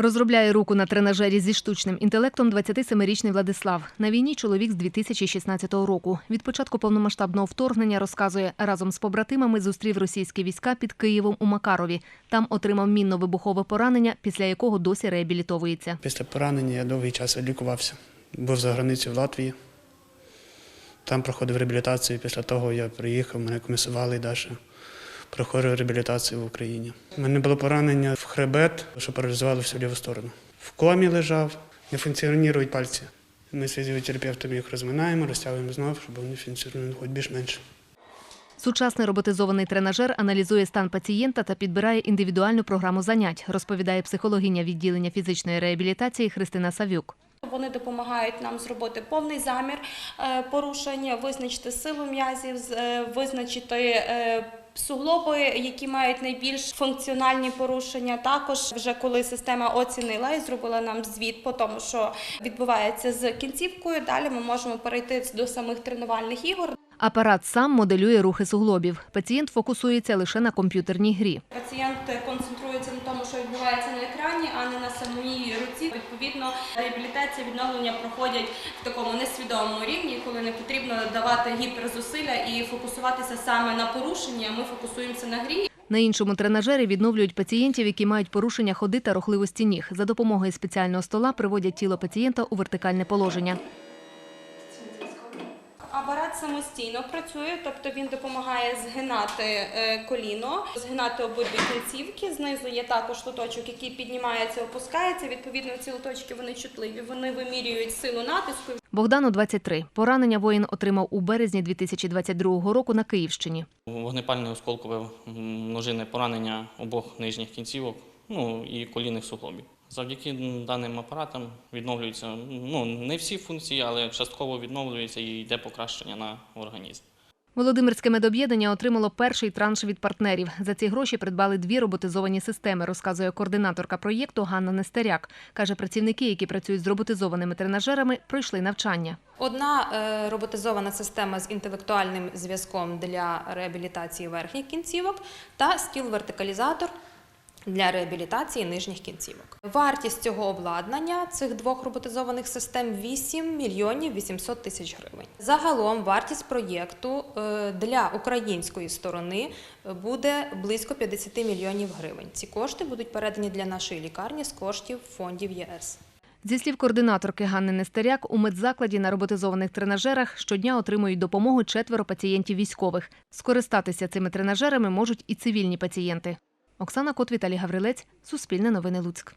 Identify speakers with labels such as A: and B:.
A: Розробляє руку на тренажері зі штучним інтелектом 27-річний Владислав. На війні чоловік з 2016 року. Від початку повномасштабного вторгнення розказує, разом з побратимами зустрів російські війська під Києвом у Макарові. Там отримав мінно-вибухове поранення, після якого досі реабілітовується.
B: Після поранення я довгий час лікувався. Був за границею в Латвії. Там проходив реабілітацію. Після того я приїхав, мене комісували і далі. Проходив реабілітацію в Україні. У мене було поранення в хребет, що паралізувало всю ліву сторону. В комі лежав, не функціонують пальці. Ми з фізіотерапевтом їх розминаємо, розтягуємо знову, щоб вони функціонували хоч більш-менш.
A: Сучасний роботизований тренажер аналізує стан пацієнта та підбирає індивідуальну програму занять, розповідає психологиня відділення фізичної реабілітації Христина Савюк.
C: Вони допомагають нам зробити повний замір е, порушення, визначити силу м'язів, з- е, визначити е, суглоби, які мають найбільш функціональні порушення. Також вже коли система оцінила і зробила нам звіт по тому, що відбувається з кінцівкою. Далі ми можемо перейти до самих тренувальних ігор.
A: Апарат сам моделює рухи суглобів. Пацієнт фокусується лише на комп'ютерній грі.
C: Пацієнт концентрується на тому, що відбувається на екрані, а не на самій руці. Відповідно, реабілітація відновлення проходять в такому несвідомому рівні, коли не потрібно давати гіперзусилля і фокусуватися саме на порушенні. а Ми фокусуємося на грі.
A: На іншому тренажері відновлюють пацієнтів, які мають порушення ходи та рухливості ніг. За допомогою спеціального стола приводять тіло пацієнта у вертикальне положення.
C: Апарат самостійно працює, тобто він допомагає згинати е, коліно, згинати обидві кінцівки. Знизу є також лоточок, який піднімається, опускається. Відповідно, ці лоточки вони чутливі. Вони вимірюють силу натиску.
A: Богдану 23. Поранення воїн отримав у березні 2022 року на Київщині.
D: Вогнепальне осколкове множинне поранення обох нижніх кінцівок, ну і колінних суглобів. Завдяки даним апаратам відновлюються ну не всі функції, але частково відновлюються і йде покращення на організм.
A: Володимирське медоб'єднання отримало перший транш від партнерів. За ці гроші придбали дві роботизовані системи, розказує координаторка проєкту Ганна Нестеряк. Каже, працівники, які працюють з роботизованими тренажерами, пройшли навчання.
E: Одна е, роботизована система з інтелектуальним зв'язком для реабілітації верхніх кінцівок та стіл-вертикалізатор для реабілітації нижніх кінцівок. Вартість цього обладнання цих двох роботизованих систем 8 мільйонів 800 тисяч гривень. Загалом вартість проєкту е, для української сторони е, буде близько 50 мільйонів гривень. Ці кошти будуть передані для нашої лікарні з коштів фондів ЄС.
A: Зі слів координаторки Ганни Нестеряк, у медзакладі на роботизованих тренажерах щодня отримують допомогу четверо пацієнтів військових. Скористатися цими тренажерами можуть і цивільні пацієнти. Оксана Кот, Віталій Гаврилець, Суспільне новини Луцьк.